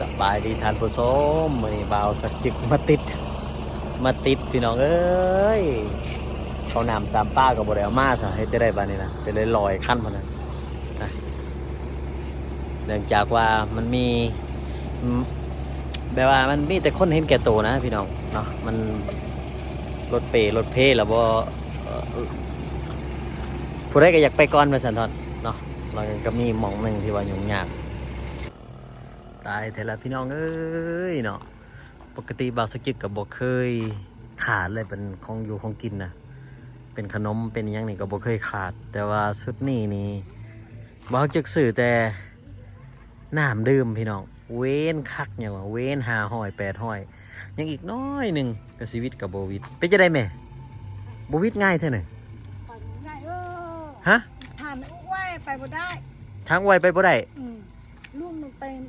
สบายดีทานผู้ชมมือนี้บ่าสักจึกมาติด มาติดพี่น้องเอ้ยเขานำสามป้ากับบริเอามาซะให้จะได้บานี้นะจะเลยลอยขั้นพอนั้นนะเนื่องจากว่ามันมีแบบว่ามันมีแต่คนเห็นแก่ตัวนะ พี่น้องเนาะมันรถเปรรถเพแล้วบ่ผู้ใดก็อยากไปก่อนมาสันทอนเนาะเราก็มีหมองหนึ่งที่ว่ายุ่งยาก ตายแต่ละพี่น้องเอ้ยเนาะปกติบาวสกจิกกับบเคยขาดเลยเป็นของอยู่ของกินนะเป็นขนมเป็นอหยังนี่ก็บเคยขาด แต่ว่าชุดนี้นี่บาวจึกสื่อแต่น้ำดื่มพี่น้องเว้นคักอย่างว่าเว้นหาห้อยแปดห้อยยังอีกน้อยหนึ่งกับชีวิตกับโบวิดเป็นจะได้ไหมโบวิดง่ายเท่าไหร่ไปบ่ได้เออฮะทานไว้ไปบ่ได้ทางไวไปบ่ได้อืมลูกมันเป็น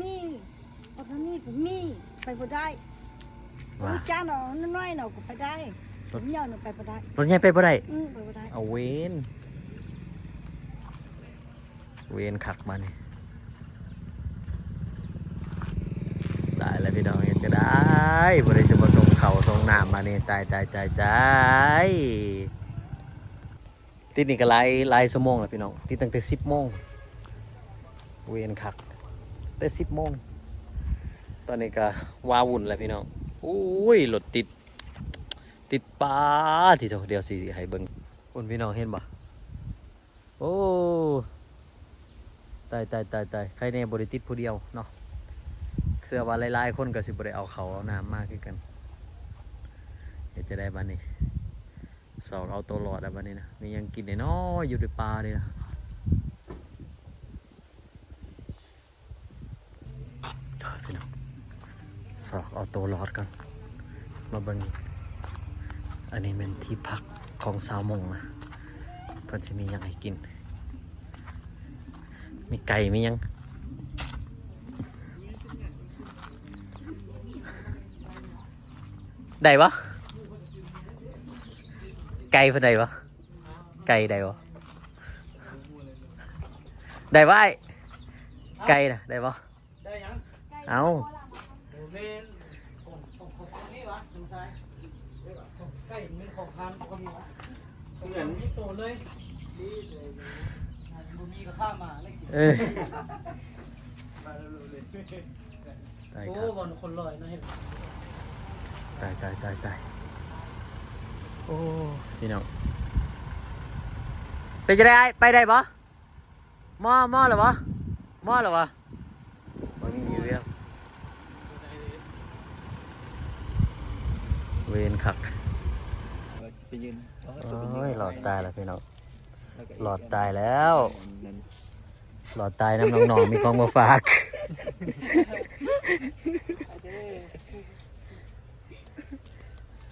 มีปัทนี่ก็มีไปบ่ได้ว่าลูกจ้าเนาะน้อยๆเนาะก็ไปได้ผมยาวเนาะไปบ่ได้ รถใหญ่ไปบ่ได้ อืมไปบ่ได้เอาเวนเวนขักมานี่ตายแล้วพี่น้องเห็นจะได้บริสุทธิ์มาส่งเขาส่งน้ำมานี่ตายตายตายตายติดนี่ก็ไล่ไล่ชั่วโมงแล้วพี่น้องติดตั้งแต่สิบโมงเวนขัก แต่สิบโมง ตอนนี้ก็วาวุ่นแล้วพี่น้องอุ้ยรถติด ติดป้าที่เดียวสิให้เบิ่งคุณพี่น้องเห็นบ่โอ้ตายตายตายตายใครในบริติดผู้เดียวเนาะเสื้อว่าลายๆคนก็สิบริเอาเขาเอาน้ำมากขึ้นกันเดี๋ยวจะได้บ้านนี้สองเอาตัวรอดแล้วบ้านนี้นะมียังกินในน้อยอยู่ในป่าเลยนะเดี๋ยวพี่น้อง สอกเอาตัวรอดกัน มาเบิ่งอันนี้เป็นที่พักของสาวมงนะเพิ่นสิมีหยังให้กิน มีไก่มีหยังได้ปะไก่เพิ่นได้ปะไก่ได้ปะได้ปะไอ้ไก่นะได้ปะได้ยังเอา โมเมนของของของของนี่วะดูซ้าย ใกล้มีของพันก็มีวะเหมือนมีโตเลยดีเลยบุมีก็ข้ามมาเลยกินเออตายโอ้ครับบอลคนลอยนะเห็นตายตายตายตายโอ้พี่น้องไปจะได้ไปได้ปะมอมอเหรอวะมอเหรอวะมันมีเรื่องเวนคัก ไปยืนโอ้ยหลอดตายแล้วพี่น้องหลอดตายแล้ว หลอดตายน้ำน้องๆมีของมาฝาก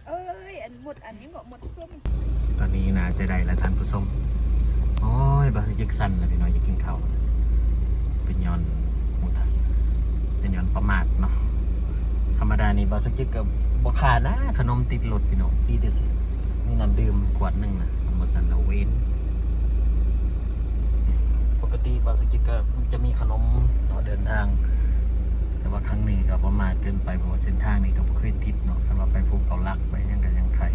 เอ้ยอันหมดอันนี้ก็หมดส้มตอนนี้นะจะได้แล้วท่านผู้ชมโอ้ยบาสิจิกสันแล้วพี่น้องอยากกินข้าวแล้วเป็นย้อนหมูทะเป็นย้อนประมาทเนาะธรรมดานี่บาสิจิกกับบขาดนะขนมติดรถพี่น้องดีแต่ นี่น้ำดื่มขวดหนึ่งนะมาสันเอาเวนปกติบาสุจิกก็จะมีขนมต่อเดินทาง แต่ว่าครั้งนี้ก็ประมาทเกินไปเพราะว่าเส้นทางนี้ก็บ่เคยติดเนาะคันว่าไปภูเขาลักไปยังกันยังไข่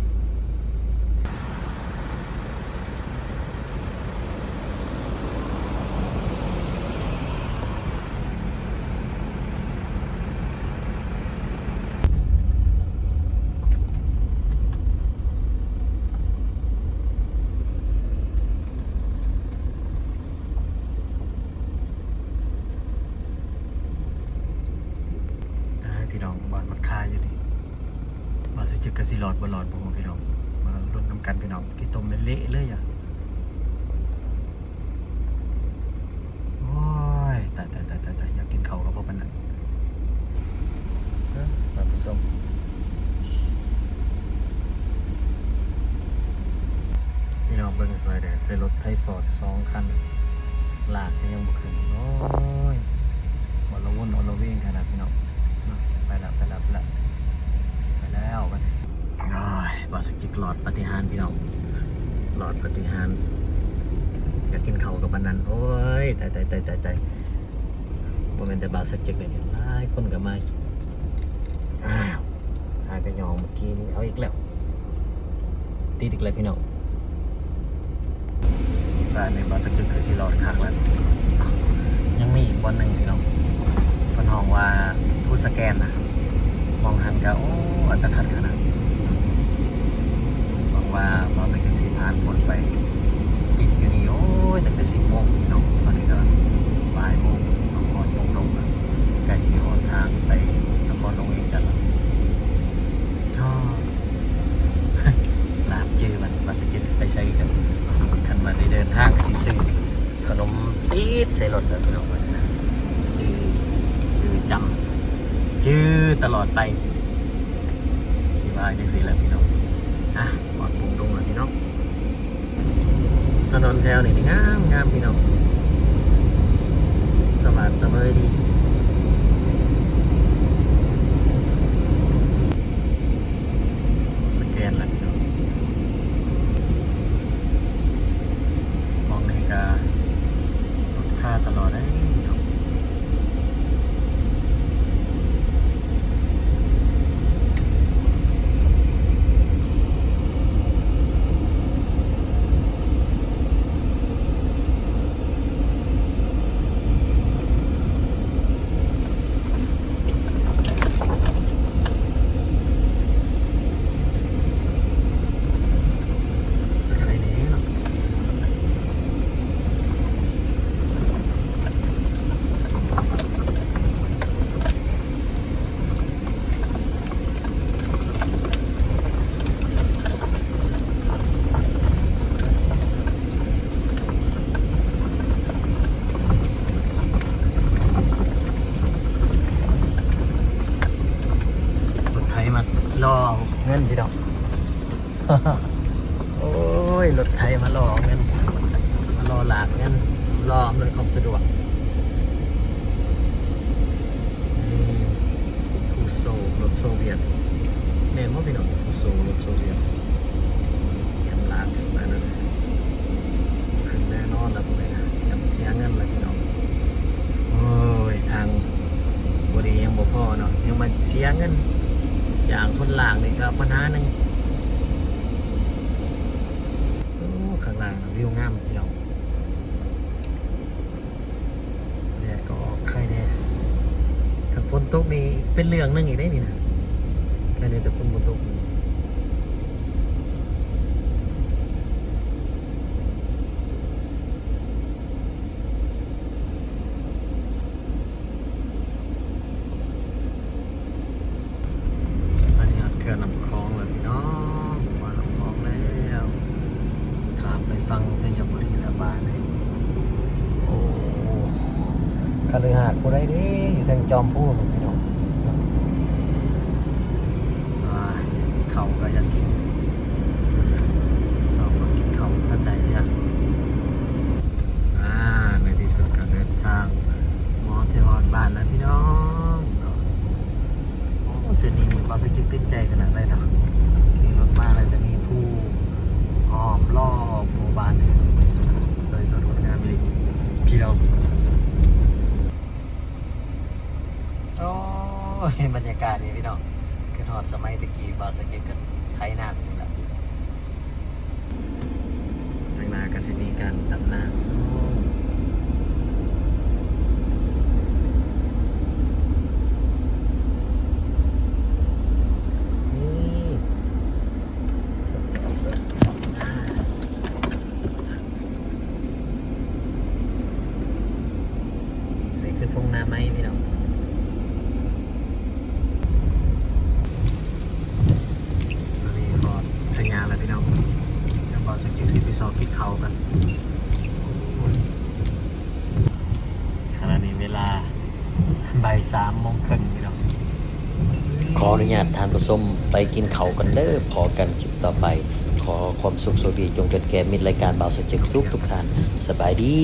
ได้พี่น้องบ้าน มันคาอยู่นี่มาสิจึกกะสิหลอดบ่หลอดบ่พี่น้องมาลุ้นน้ำกันพี่น้องที่ต้มเละเลยอะโอ้ยตายตายตายตายตายอยากกินเขากับพวกมันน่ะมาผู้ชมพี่น้องเบิ่งสวยเด้อใส่รถไทฟอร์ดสองคันลากยังบ่ขึ้นโอ้ยบ่ละวนบ่ละเวงขนาดพี่น้อง ไปแล้วไปแล้วไปแล้วไปแล้วกันโอ้ยบาสกิกหลอดปฏิหารพี่น้องหลอดปฏิหารย์อยากกินเขาวกับบันนั้น โอ้ยตายตายตายตายตายบ่แม่นแต่บาวสักจึกเลยเนี่ยหลายคนก็มาอ้าวหากระยองเมื่อกี้นี่เอาอีกแล้วติดอีกแล้วพี่น้องร้านในบาวสักจึกคือสิรอดคักแล้วอ้าวยังมีอีกวันหนึ่งพี่น้องเพิ่นห้องว่าผู้สแกนนะ มองหันกันโอ้อัตคัดขนาดหวังว่าบาวสักจึกสิผ่านพ้นไป ติดอยู่นี่โอ้ยตั้งแต่สิบโมงเนาะตอนนี้ก็บ่ายโมงนครลงลงแล้วใกล้สิหนทางไปนครลงเองจันทร์แล้วชอบ ลาบจื้อมันว่าจะกินไปใช้กันคันมาได้เดินทางก็สิซื้อขนมตีดใส่รถแล้วพี่น้องว่าจะจื้อจื้อจำ จื้อตลอดไปสิว่าจังสีแหละพี่น้องอะปอดปุ่มตรงเลยพี่น้องถนนแถวนี่นี่งามงามพี่น้องสว่างเสมอดีสแกนแล้วพี่น้องมองนาฬิกาลดค่าตลอดได้พี่น้องใครเนี้เนาะรถไถมารอเอาเงินพี่น้องโอ้ย รถไทยมารอเงิน มารอหลากเงิน รออำนวยความสะดวกนี่ฟูโซรถโซเวียตแม่นว่าพี่น้องฟูโซรถโซเวียตยำลากถึงมาแล้วนะขึ้นแน่นอนแล้วพวกนี้นะยำเสียเงินเลยพี่น้องโอ้ย ทางบดียังบ่พอเนาะยังมาเสียเงิน อย่างคนหลางนี่ก็ปัญหาหนึ่งโอ้ข้างล่างวิวงามเดียวแดดก็ออกใครแดดถ้าฝนตกนี่เป็นเรื่องหนึงอีกได้นี่นะแค่นี้แต่ฝนบ่ตกนี่อันนี้เขื่อนลำคลองเลยพี่น้องมาลำคลองแล้ว ถามไปฟังสยามบุรีแล้วบ้านเลยโอ้ คาลือหาดผู้ใดเด้อยู่ทางจอมพูนพี่น้องอ่าเขาก็ยากกินสองมากินเขาท่านใดเนี่ยอ่าในที่สุดก็เดินทางมอเซฮอนบ้านแล้วพี่น้องโอ้เสนนี้นี่บาสจิตติดใจขนาดเลยเนาะขี่รถมาแล้วจะมีผู้อ้อมรอบหมู่บ้านโดยสวนงดงามเลยที่เราโอ้ยบรรยากาศ นี่พี่น้องขึ้นหอดสมัยตะกี้บาสเกตกันไทยนานนี่แหละทางนาก็สิมีการดำน้ำนี่สดสดนี่คือทุ่งนาไม้พี่น้องตอนนี้พอใช้งานแล้วพี่น้องเดี๋ยวพอสักจิกสิบปีสองคิดเขากันขณะนี้เวลาบ่าย สามโมงครึ่งพี่น้องขออนุญาตทานผสมไปกินเขากันเด้อพอกันคลิปต่อไป ขอความสุขสวัสดีจงเกิดแก่มิตรรายการบ่าวสจึกทุกทุกท่านสบายดี